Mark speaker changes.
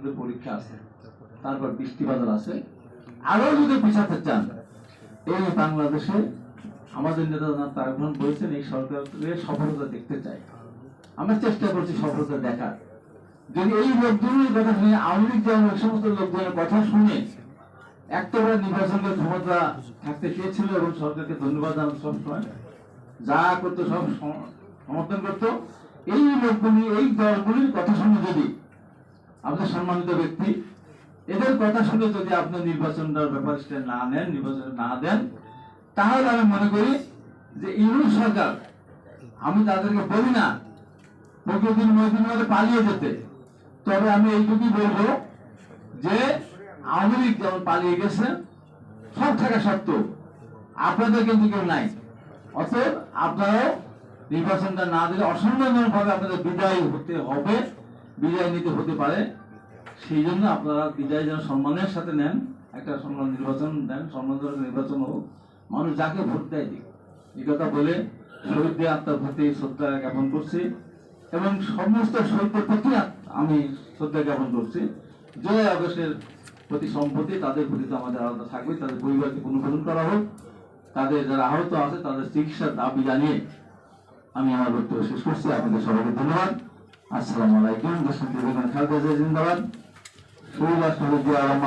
Speaker 1: আপনাদের পরীক্ষা আছে। তারপর বৃষ্টি বাদল আছে। আরও যদি পিছাতে চান, এই বাংলাদেশে আমাদের নেতা জনাব তারেক রহমান বলেছেন এই সরকারের সফলতা দেখতে চাই। আমরা চেষ্টা করছি সফলতা দেখার। যদি এই লোকজনের কথা শুনে, আওয়ামী লীগ যেমন সমস্ত লোকজনের কথা শুনে একটাবার নির্বাচনের ক্ষমতা থাকতে চেয়েছিল এবং সরকারকে ধন্যবাদ জানানো সবসময়, যা করতো সব সম- সমর্থন করতো, এই লোকগুলি, এই দলগুলির কথা শুনে যদি আপনার সম্মানিত ব্যক্তি, এদের কথা শুনে যদি আপনি নির্বাচনটার ব্যাপারে না নেন নির্বাচন না দেন, তাহলে আমি মনে করি যে ইউরোপ সরকার, আমি তাদেরকে বলি না, প্রকৃতির মহিদিন মধ্যে পালিয়ে যেতে, তবে আমি এইটুকুই বলব যে লীগ যেমন পালিয়ে গেছে, সব থাকা সত্ত্বেও আপনাদের কিন্তু কেউ নাই। অতএব আপনারাও নির্বাচনটা না দিলে অসম্মানজনক ভাবে আপনাদের বিদায় হতে হবে। বিদায় নিতে হতে পারে। সেই জন্য আপনারা বিদায় যেন সম্মানের সাথে নেন, একটা সম্মান নির্বাচন দেন সম্মানজনক নির্বাচন হোক, মানুষ যাকে ভোট দেয় দিক। এই কথা বলে শহীদদের আত্মার প্রতি শ্রদ্ধা জ্ঞাপন করছি এবং সমস্ত শহীদদের প্রতি আমি শ্রদ্ধা জ্ঞাপন করছি। জয় আগস্টের প্রতি সম্পত্তি তাদের প্রতি তো আমাদের আলাদা থাকবে, তাদের পরিবারকে পুনর্গঠন করা হোক, তাদের যারা আহত আছে তাদের চিকিৎসার দাবি জানিয়ে আমি আমার বক্তব্য শেষ করছি। আপনাদের সবাইকে ধন্যবাদ। আসসালামু আলাইকুম দেশ খালেদা জিয়া জিন্দাবাদ। শহীদ রহমান